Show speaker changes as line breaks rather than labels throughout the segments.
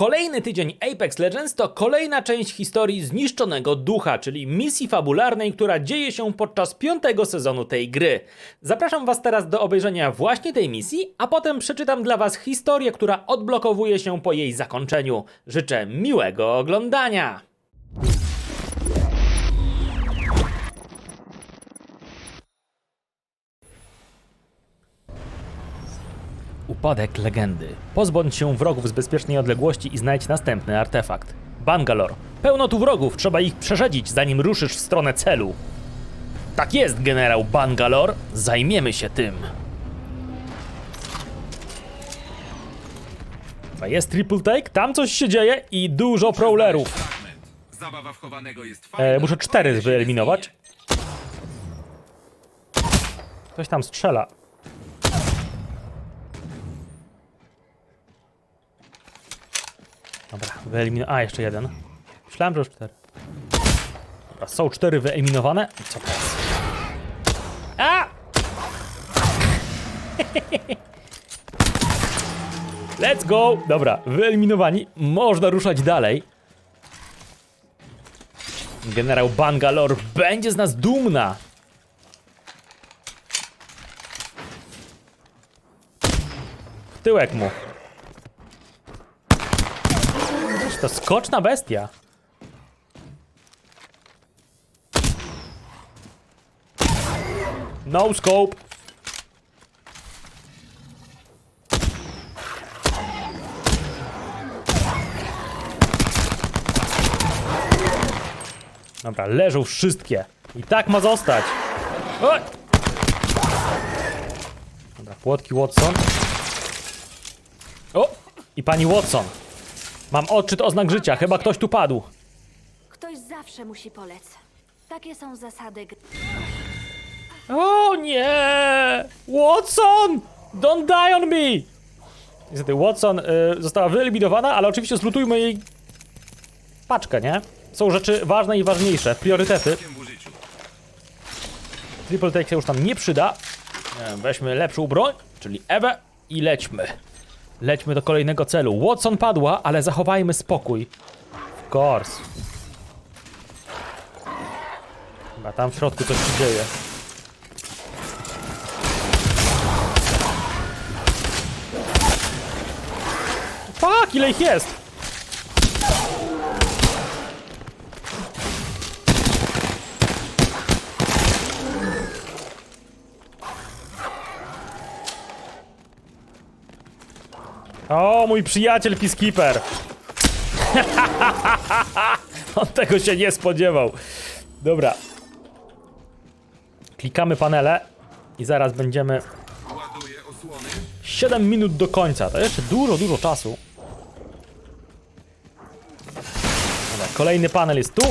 Kolejny tydzień Apex Legends to kolejna część historii zniszczonego ducha, czyli misji fabularnej, która dzieje się podczas piątego sezonu tej gry. Zapraszam Was teraz do obejrzenia właśnie tej misji, a potem przeczytam dla Was historię, która odblokowuje się po jej zakończeniu. Życzę miłego oglądania! Upadek legendy. Pozbądź się wrogów z bezpiecznej odległości i znajdź następny artefakt. Bangalore. Pełno tu wrogów, trzeba ich przeszedzić, zanim ruszysz w stronę celu. Tak jest, generał Bangalore. Zajmiemy się tym. Chyba Jest triple take, tam coś się dzieje i dużo prowlerów.
Zabawa wchowanego jest fajna.
E, muszę cztery wyeliminować. Ktoś tam strzela. Dobra, wyeliminowane. A, jeszcze jeden. Myślałem, że już cztery. Dobra, są cztery wyeliminowane. Co teraz? A! Let's go! Dobra, wyeliminowani. Można ruszać dalej. Generał Bangalore będzie z nas dumna. W tyłek mu. To skoczna bestia. No scope. Dobra, leżą wszystkie. I tak ma zostać. Oj! Dobra, płotki Watson. O! I pani Watson. Mam odczyt oznak życia, chyba ktoś tu padł.
Ktoś zawsze musi polec. Takie są zasady gry.
O nie! Watson! Don't die on me! Niestety Watson y, została wyeliminowana, ale oczywiście zlutujmy jej paczkę, nie? Są rzeczy ważne i ważniejsze, priorytety. Triple take się już tam nie przyda. Weźmy lepszą broń, czyli Ewę i lećmy. Lećmy do kolejnego celu. Watson padła, ale zachowajmy spokój. Of course. Chyba tam w środku coś się dzieje. Fuck, ile ich jest! O, mój przyjaciel Peacekeeper! On tego się nie spodziewał. Dobra. Klikamy panele i zaraz będziemy
Ładuję osłony.
7 minut do końca. To jeszcze dużo, dużo czasu. Dobra, kolejny panel jest tu.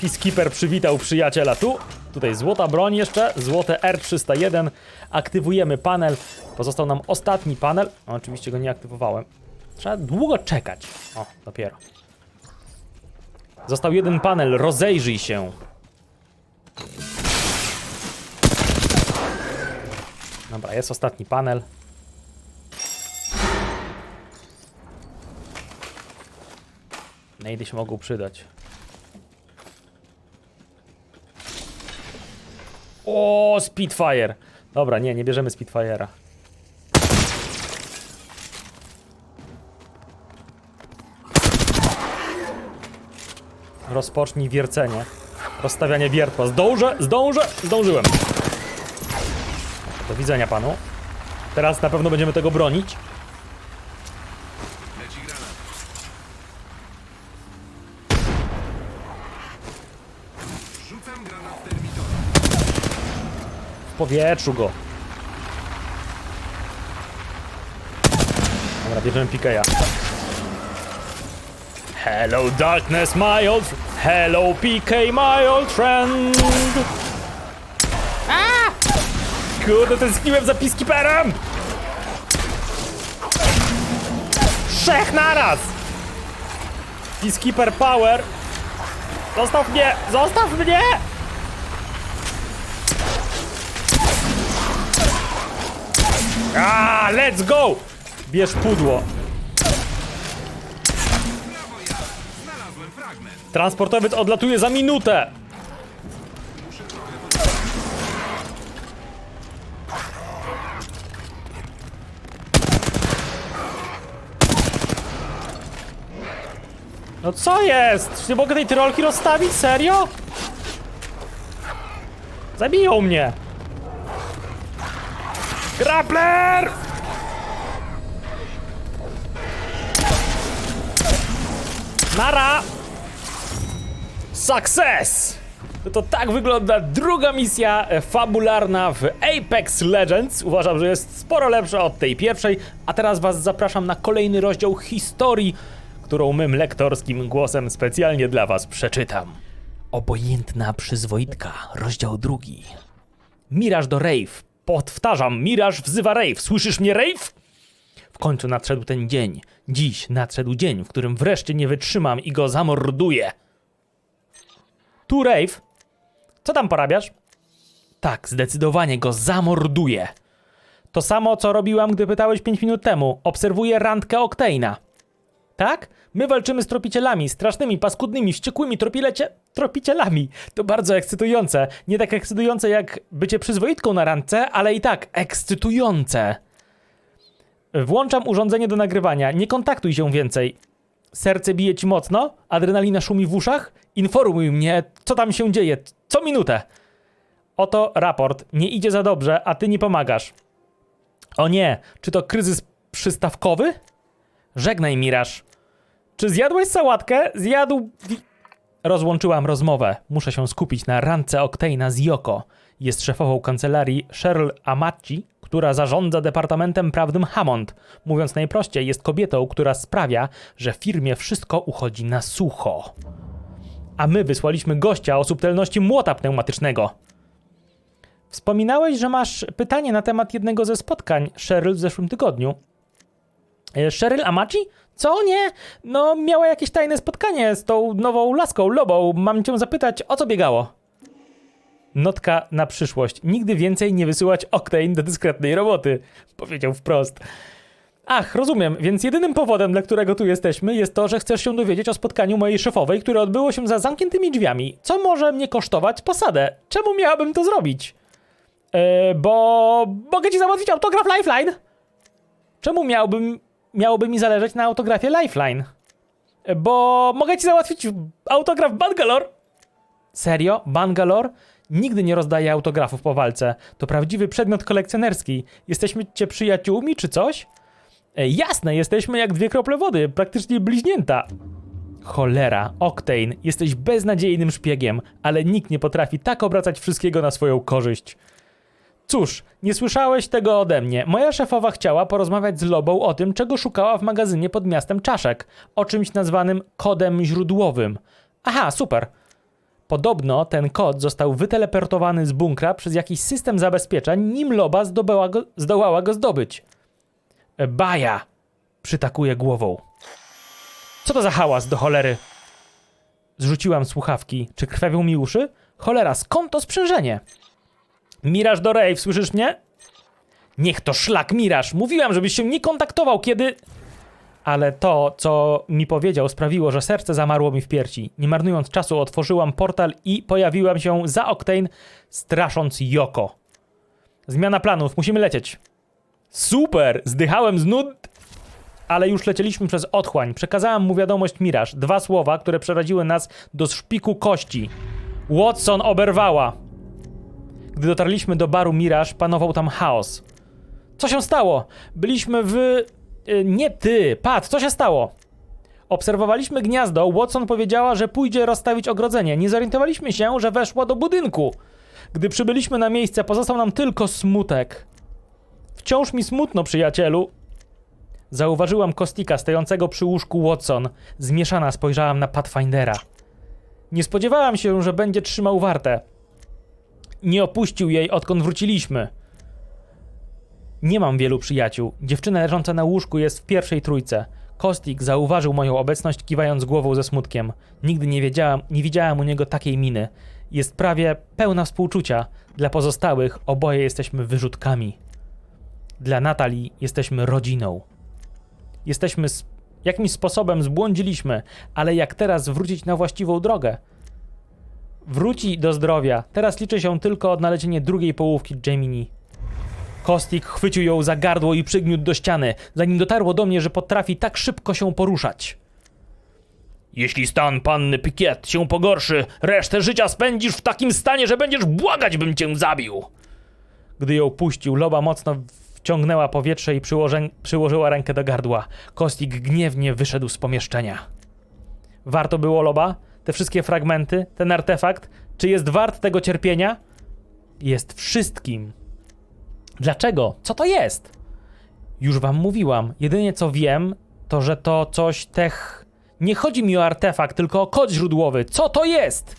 Peacekeeper przywitał przyjaciela tu. Tutaj złota broń jeszcze, złote R301. Aktywujemy panel. Pozostał nam ostatni panel. No, oczywiście go nie aktywowałem. Trzeba długo czekać. O, dopiero. Został jeden panel, rozejrzyj się. Dobra, jest ostatni panel. Nejdy się mogą przydać. O, Spitfire! Dobra, nie, nie bierzemy Spitfire'a. Rozpocznij wiercenie. Rozstawianie wiertła. Zdążę, zdążę, zdążyłem. Do widzenia panu. Teraz na pewno będziemy tego bronić. W powietrzu go. Dobra, bierzemy Pikeya. Hello darkness, my old... Hello PK, my old friend! A! Kurde, tęskniłem za Peacekeeperem! Trzech naraz! Peacekeeper Power! Zostaw mnie! Zostaw mnie! A, let's go! Bierz pudło. Transportowiec odlatuje za minutę! No co jest? Czy nie mogę tej tyrolki rozstawić? Serio? Zabiją mnie! Grappler! Nara! Success! To tak wygląda druga misja e, fabularna w Apex Legends. Uważam, że jest sporo lepsza od tej pierwszej, a teraz was zapraszam na kolejny rozdział historii, którą mym lektorskim głosem specjalnie dla was przeczytam. Obojętna przyzwoitka, rozdział drugi. Miraż do Rave. Powtarzam, Miraż wzywa Rave. Słyszysz mnie, Rave? W końcu nadszedł ten dzień. Dziś nadszedł dzień, w którym wreszcie nie wytrzymam i go zamorduję. Tu, Rave. Co tam porabiasz? Tak, zdecydowanie go zamorduję. To samo, co robiłam, gdy pytałeś 5 minut temu. Obserwuję randkę Octane'a. Tak? My walczymy z tropicielami, strasznymi, paskudnymi, wściekłymi tropilecie... tropicielami. To bardzo ekscytujące. Nie tak ekscytujące jak bycie przyzwoitką na randce, ale i tak ekscytujące. Włączam urządzenie do nagrywania. Nie kontaktuj się więcej. Serce bije ci mocno? Adrenalina szumi w uszach? Informuj mnie, co tam się dzieje. Co minutę. Oto raport. Nie idzie za dobrze, a ty nie pomagasz. O nie, czy to kryzys przystawkowy? Żegnaj, Miraż. Czy zjadłeś sałatkę? Zjadł... Rozłączyłam rozmowę. Muszę się skupić na randce Octane'a z Yoko. Jest szefową kancelarii Cheryl Amaci, która zarządza Departamentem Prawnym Hammond. Mówiąc najprościej, jest kobietą, która sprawia, że firmie wszystko uchodzi na sucho. A my wysłaliśmy gościa o subtelności młota pneumatycznego. Wspominałeś, że masz pytanie na temat jednego ze spotkań Cheryl w zeszłym tygodniu. E, Cheryl Amaci? Co nie? No, miała jakieś tajne spotkanie z tą nową laską, Lobą. Mam cię zapytać, o co biegało? Notka na przyszłość. Nigdy więcej nie wysyłać Octane do dyskretnej roboty. Powiedział wprost. Ach, rozumiem, więc jedynym powodem, dla którego tu jesteśmy, jest to, że chcesz się dowiedzieć o spotkaniu mojej szefowej, które odbyło się za zamkniętymi drzwiami. Co może mnie kosztować posadę? Czemu miałabym to zrobić? Yy, bo mogę ci załatwić autograf Lifeline. Czemu miałbym, miałoby mi zależeć na autografie Lifeline? Yy, Bo mogę ci załatwić autograf Bangalore. Serio? Bangalore? Nigdy nie rozdaję autografów po walce. To prawdziwy przedmiot kolekcjonerski. Jesteśmy cię przyjaciółmi czy coś? E, jasne, jesteśmy jak dwie krople wody, praktycznie bliźnięta. Cholera, Octane, jesteś beznadziejnym szpiegiem, ale nikt nie potrafi tak obracać wszystkiego na swoją korzyść. Cóż, nie słyszałeś tego ode mnie. Moja szefowa chciała porozmawiać z Lobą o tym, czego szukała w magazynie pod miastem Czaszek. O czymś nazwanym kodem źródłowym. Aha, super. Podobno ten kod został wyteleportowany z bunkra przez jakiś system zabezpieczeń, nim Loba go, zdołała go zdobyć. Baja! Przytakuje głową. Co to za hałas do cholery? Zrzuciłam słuchawki. Czy krwawią mi uszy? Cholera, skąd to sprzężenie? Miraż do Rave, słyszysz mnie? Niech to szlak Miraż! Mówiłam, żebyś się nie kontaktował, kiedy... Ale to, co mi powiedział, sprawiło, że serce zamarło mi w piersi. Nie marnując czasu, otworzyłam portal i pojawiłam się za Octane, strasząc Yoko. Zmiana planów, musimy lecieć. Super! Zdychałem z nud... Ale już lecieliśmy przez otchłań. Przekazałam mu wiadomość Miraż. Dwa słowa, które przeraziły nas do szpiku kości. Watson oberwała. Gdy dotarliśmy do baru Miraż, panował tam chaos. Co się stało? Byliśmy w... y, Nie ty, Pat, co się stało? Obserwowaliśmy gniazdo. Watson powiedziała, że pójdzie rozstawić ogrodzenie. Nie zorientowaliśmy się, że weszła do budynku. Gdy przybyliśmy na miejsce, pozostał nam tylko smutek. Wciąż mi smutno, przyjacielu. Zauważyłam Kostika stojącego przy łóżku Watson. Zmieszana spojrzałam na Pathfindera. Nie spodziewałam się, że będzie trzymał wartę. Nie opuścił jej, odkąd wróciliśmy. Nie mam wielu przyjaciół. Dziewczyna leżąca na łóżku jest w pierwszej trójce. Kostik zauważył moją obecność, kiwając głową ze smutkiem. Nigdy nie wiedziałam, nie widziałam u niego takiej miny. Jest prawie pełna współczucia. Dla pozostałych oboje jesteśmy wyrzutkami. Dla Natalii jesteśmy rodziną. Jesteśmy, s- Jakimś sposobem zbłądziliśmy, ale jak teraz wrócić na właściwą drogę? Wróci do zdrowia. Teraz liczy się tylko odnalezienie drugiej połówki Gemini. Kostik chwycił ją za gardło i przygniótł do ściany, zanim dotarło do mnie, że potrafi tak szybko się poruszać. Jeśli stan panny Piquet się pogorszy, resztę życia spędzisz w takim stanie, że będziesz błagać, bym cię zabił. Gdy ją puścił, Loba mocno wciągnęła powietrze i przyłożyła rękę do gardła. Kostik gniewnie wyszedł z pomieszczenia. Warto było, Loba? Te wszystkie fragmenty, ten artefakt? Czy jest wart tego cierpienia? Jest wszystkim. Dlaczego? Co to jest? Już wam mówiłam. Jedynie co wiem, to że to coś tech. Nie chodzi mi o artefakt, tylko o kod źródłowy. Co to jest?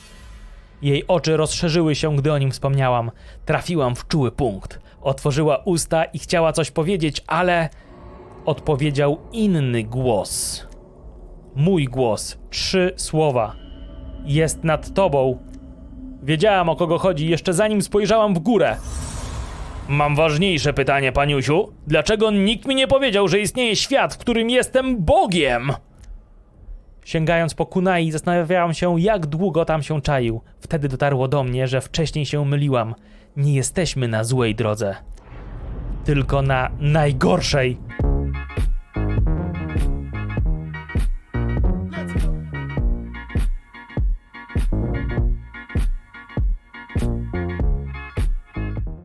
Jej oczy rozszerzyły się, gdy o nim wspomniałam. Trafiłam w czuły punkt. Otworzyła usta i chciała coś powiedzieć, ale odpowiedział inny głos. Mój głos. Trzy słowa. Jest nad tobą. Wiedziałam o kogo chodzi jeszcze zanim spojrzałam w górę. Mam ważniejsze pytanie, paniusiu. Dlaczego nikt mi nie powiedział, że istnieje świat, w którym jestem Bogiem? Sięgając po kunai, zastanawiałam się, jak długo tam się czaił. Wtedy dotarło do mnie, że wcześniej się myliłam. Nie jesteśmy na złej drodze, tylko na najgorszej.